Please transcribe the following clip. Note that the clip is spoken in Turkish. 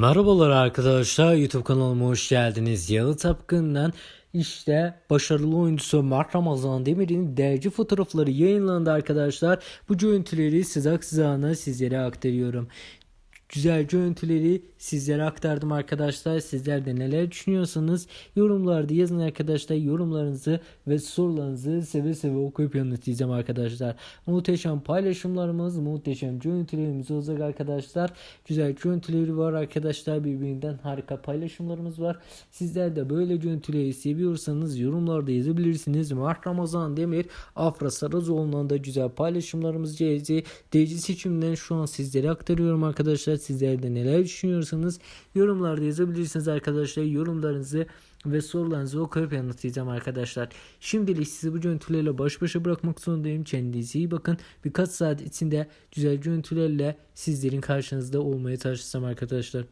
Merhabalar arkadaşlar YouTube kanalıma hoş geldiniz. Yalı Tapkın'dan işte başarılı oyuncusu Mert Ramazan Demir'in dergi fotoğrafları yayınlandı arkadaşlar. Bu görüntüleri sızak sızağına sizlere aktarıyorum. Güzel görüntüleri sizlere aktardım arkadaşlar. Sizler de neler düşünüyorsanız yorumlarda yazın arkadaşlar. Yorumlarınızı ve sorularınızı seve seve okuyup yanıtlayacağım arkadaşlar. Muhteşem paylaşımlarımız, muhteşem görüntülerimiz olacak arkadaşlar. Güzel görüntüleri var arkadaşlar. Birbirinden harika paylaşımlarımız var. Sizler de böyle görüntüleri seviyorsanız yorumlarda yazabilirsiniz. Mert Ramazan Demir, Afra Sarazoğlu'ndan da güzel paylaşımlarımız geldi. Dergi seçimden şu an sizlere aktarıyorum arkadaşlar. Sizler de neler düşünüyorsanız yorumlarda yazabilirsiniz arkadaşlar. Yorumlarınızı ve sorularınızı okuyup yanıtlayacağım arkadaşlar. Şimdilik sizi bu görüntülerle baş başa bırakmak zorundayım. Kendinize iyi bakın. Birkaç saat içinde güzel görüntülerle sizlerin karşınızda olmaya çalışacağım arkadaşlar.